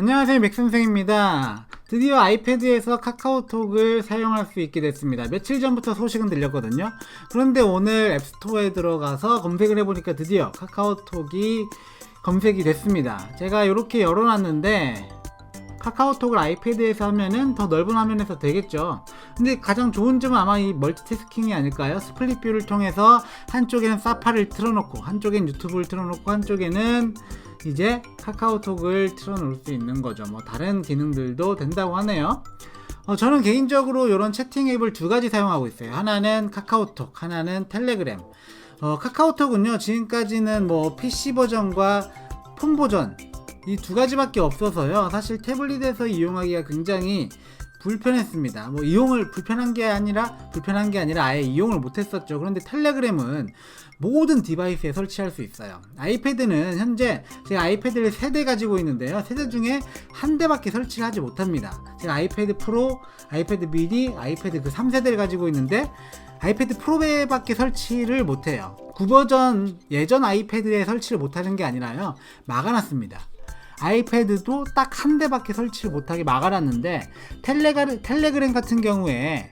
안녕하세요 맥선생입니다. 드디어 아이패드에서 카카오톡을 사용할 수 있게 됐습니다. 며칠 전부터 소식은 들렸거든요. 그런데 오늘 앱스토어에 들어가서 검색을 해보니까 드디어 카카오톡이 검색이 됐습니다. 제가 이렇게 열어놨는데 카카오톡을 아이패드에서 하면은 더 넓은 화면에서 되겠죠. 근데 가장 좋은 점은 아마 이 멀티태스킹이 아닐까요? 스플릿 뷰를 통해서 한쪽에는 사파를 틀어놓고 한쪽엔 유튜브를 틀어놓고 한쪽에는 이제 카카오톡을 틀어놓을 수 있는 거죠. 뭐 다른 기능들도 된다고 하네요. 어, 저는 개인적으로 이런 채팅 앱을 두 가지 사용하고 있어요. 하나는 카카오톡, 하나는 텔레그램. 어, 카카오톡은요, 지금까지는 뭐 PC 버전과 폰 버전 이 두 가지밖에 없어서요. 사실 태블릿에서 이용하기가 굉장히 불편했습니다. 뭐 이용을 불편한 게 아니라 불편한 게 아니라 아예 이용을 못했었죠. 그런데 텔레그램은 모든 디바이스에 설치할 수 있어요. 아이패드는 현재 제가 아이패드를 세 대 가지고 있는데요. 세 대 중에 한 대밖에 설치를 하지 못합니다. 제가 아이패드 프로, 아이패드 미니, 아이패드 그 3세대를 가지고 있는데 아이패드 프로밖에 설치를 못해요. 9버전 예전 아이패드에 설치를 못하는 게 아니라요. 막아놨습니다. 아이패드도 딱 한 대밖에 설치를 못하게 막아놨는데 텔레그램, 텔레그램 같은 경우에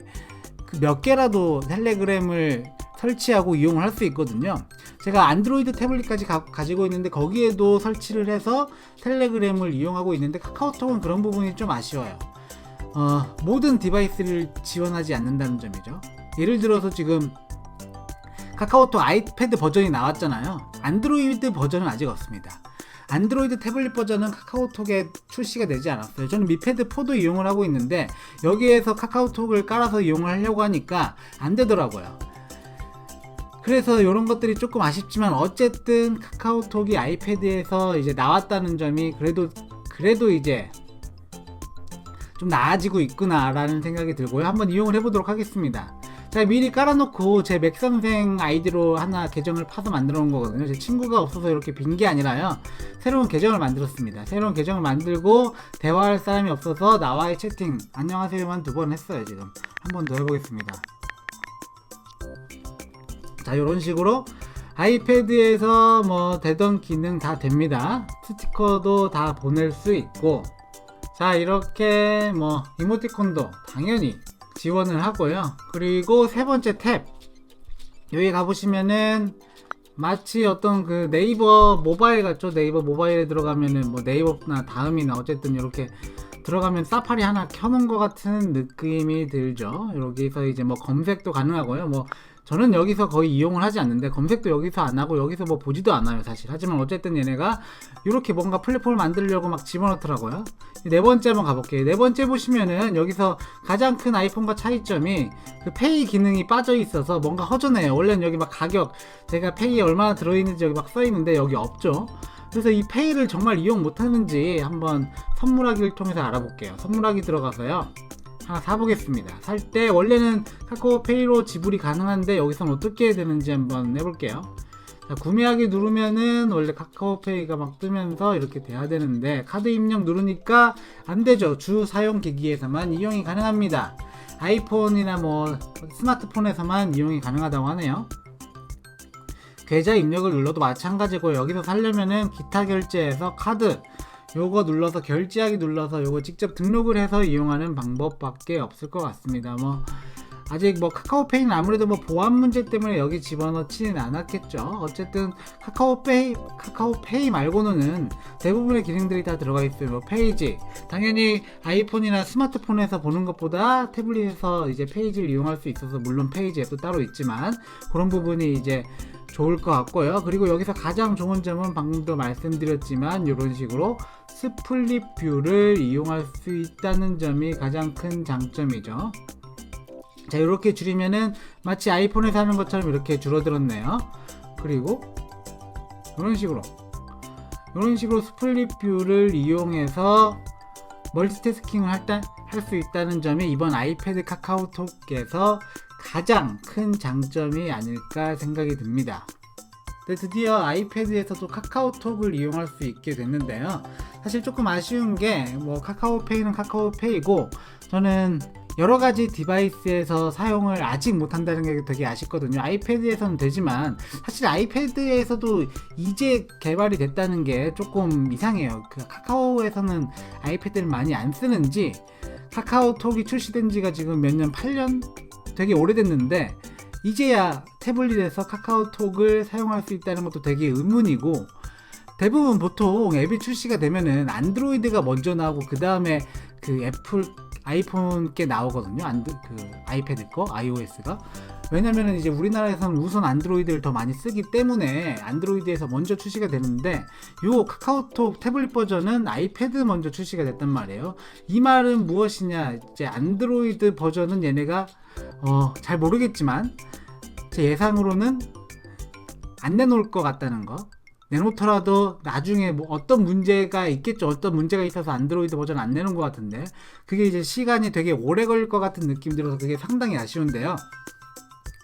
그 몇 개라도 텔레그램을 설치하고 이용을 할 수 있거든요. 제가 안드로이드 태블릿까지 가, 지고 있는데 거기에도 설치를 해서 텔레그램을 이용하고 있는데 카카오톡은 그런 부분이 좀 아쉬워요. 어, 모든 디바이스를 지원하지 않는다는 점이죠. 예를 들어서 지금 카카오톡 아이패드 버전이 나왔잖아요. 안드로이드 버전은 아직 없습니다. 안드로이드 태블릿 버전은 카카오톡에 출시가 되지 않았어요. 저는 미패드 4도 이용을 하고 있는데 여기에서 카카오톡을 깔아서 이용을 하려고 하니까 안 되더라고요. 그래서 이런 것들이 조금 아쉽지만 어쨌든 카카오톡이 아이패드에서 이제 나왔다는 점이 그래도 그래도 이제 좀 나아지고 있구나라는 생각이 들고요. 한번 이용을 해보도록 하겠습니다. 제가 미리 깔아놓고 제 맥선생 아이디로 하나 계정을 파서 만들어 놓은 거거든요. 제 친구가 없어서 이렇게 빈 게 아니라요. 새로운 계정을 만들었습니다. 새로운 계정을 만들고 대화할 사람이 없어서 나와의 채팅 안녕하세요만 두 번 했어요. 지금 한 번 더 해보겠습니다. 자 이런 식으로 아이패드에서 뭐 되던 기능 다 됩니다. 스티커도 다 보낼 수 있고 자 이렇게 뭐 이모티콘도 당연히 지원을 하고요. 그리고 세 번째 탭 여기 가보시면은 마치 어떤 그 네이버 모바일 같죠? 네이버 모바일에 들어가면은 뭐 네이버나 다음이나 어쨌든 이렇게 들어가면 사파리 하나 켜놓은 것 같은 느낌이 들죠. 여기서 이제 뭐 검색도 가능하고요. 뭐 저는 여기서 거의 이용을 하지 않는데 검색도 여기서 안 하고 여기서 뭐 보지도 않아요 사실. 하지만 어쨌든 얘네가 이렇게 뭔가 플랫폼을 만들려고 막 집어넣더라고요. 네 번째 한번 가볼게요. 네 번째 보시면은 여기서 가장 큰 아이폰과 차이점이 그 페이 기능이 빠져 있어서 뭔가 허전해요. 원래는 여기 막 가격 제가 페이에 얼마나 들어있는지 여기 막 써있는데 여기 없죠. 그래서 이 페이를 정말 이용 못하는지 한번 선물하기를 통해서 알아볼게요. 선물하기 들어가서요 하나 사보겠습니다. 살 때 원래는 카카오페이로 지불이 가능한데 여기선 어떻게 되는지 한번 해볼게요. 자, 구매하기 누르면은 원래 카카오페이가 막 뜨면서 이렇게 돼야 되는데 카드 입력 누르니까 안 되죠. 주 사용 기기에서만 이용이 가능합니다. 아이폰이나 뭐 스마트폰에서만 이용이 가능하다고 하네요. 계좌 입력을 눌러도 마찬가지고 여기서 살려면은 기타 결제에서 카드 요거 눌러서 결제하기 눌러서 요거 직접 등록을 해서 이용하는 방법밖에 없을 것 같습니다. 뭐 아직 뭐 카카오페이는 아무래도 뭐 보안 문제 때문에 여기 집어넣지는 않았겠죠. 어쨌든 카카오페이 카카오페이 말고는 대부분의 기능들이 다 들어가 있어요. 뭐 페이지 당연히 아이폰이나 스마트폰에서 보는 것보다 태블릿에서 이제 페이지를 이용할 수 있어서 물론 페이지 앱도 따로 있지만 그런 부분이 이제 좋을 것 같고요. 그리고 여기서 가장 좋은 점은 방금도 말씀드렸지만 이런 식으로 스플릿 뷰를 이용할 수 있다는 점이 가장 큰 장점이죠. 자 이렇게 줄이면은 마치 아이폰에서 하는 것처럼 이렇게 줄어들었네요. 그리고 이런 식으로 이런 식으로 스플릿 뷰를 이용해서 멀티태스킹을 할 수 있다는 점이 이번 아이패드 카카오톡에서 가장 큰 장점이 아닐까 생각이 듭니다. 네, 드디어 아이패드에서도 카카오톡을 이용할 수 있게 됐는데요. 사실 조금 아쉬운 게 뭐 카카오페이는 카카오페이고 저는 여러 가지 디바이스에서 사용을 아직 못한다는 게 되게 아쉽거든요. 아이패드에서는 되지만 사실 아이패드에서도 이제 개발이 됐다는 게 조금 이상해요. 그 카카오에서는 아이패드를 많이 안 쓰는지 카카오톡이 출시된 지가 지금 몇 년, 8년 되게 오래됐는데 이제야 태블릿에서 카카오톡을 사용할 수 있다는 것도 되게 의문이고 대부분 보통 앱이 출시가 되면은 안드로이드가 먼저 나오고 그 다음에 그 애플 아이폰 게 나오거든요. 안드 그 아이패드 거 iOS가 왜냐면은 이제 우리나라에서는 우선 안드로이드를 더 많이 쓰기 때문에 안드로이드에서 먼저 출시가 되는데 요 카카오톡 태블릿 버전은 아이패드 먼저 출시가 됐단 말이에요. 이 말은 무엇이냐? 이제 안드로이드 버전은 얘네가 어, 잘 모르겠지만 제 예상으로는 안 내놓을 것 같다는 거. 내놓더라도 나중에 뭐 어떤 문제가 있겠죠. 어떤 문제가 있어서 안드로이드 버전 안 내놓은 것 같은데 그게 이제 시간이 되게 오래 걸릴 것 같은 느낌 들어서 그게 상당히 아쉬운데요.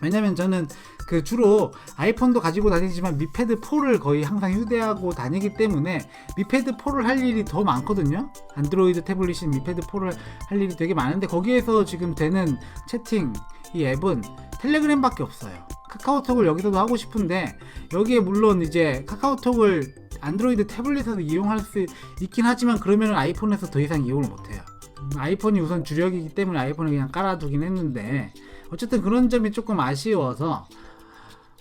왜냐면 저는 그 주로 아이폰도 가지고 다니지만 미패드 4를 거의 항상 휴대하고 다니기 때문에 미패드 4를 할 일이 더 많거든요. 안드로이드 태블릿인 미패드 4를 할 일이 되게 많은데 거기에서 지금 되는 채팅 이 앱은 텔레그램밖에 없어요. 카카오톡을 여기서도 하고 싶은데 여기에 물론 이제 카카오톡을 안드로이드 태블릿에서 이용할 수 있긴 하지만 그러면 아이폰에서 더 이상 이용을 못해요. 음, 아이폰이 우선 주력이기 때문에 아이폰을 그냥 깔아두긴 했는데 어쨌든 그런 점이 조금 아쉬워서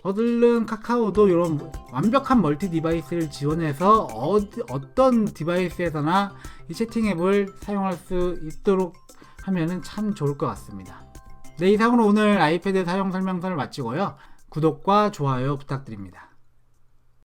얼른 카카오도 이런 완벽한 멀티 디바이스를 지원해서 어디, 어떤 디바이스에서나 이 채팅 앱을 사용할 수 있도록 하면은 참 좋을 것 같습니다. 네, 이상으로 오늘 아이패드 사용 설명서를 마치고요. 구독과 좋아요 부탁드립니다.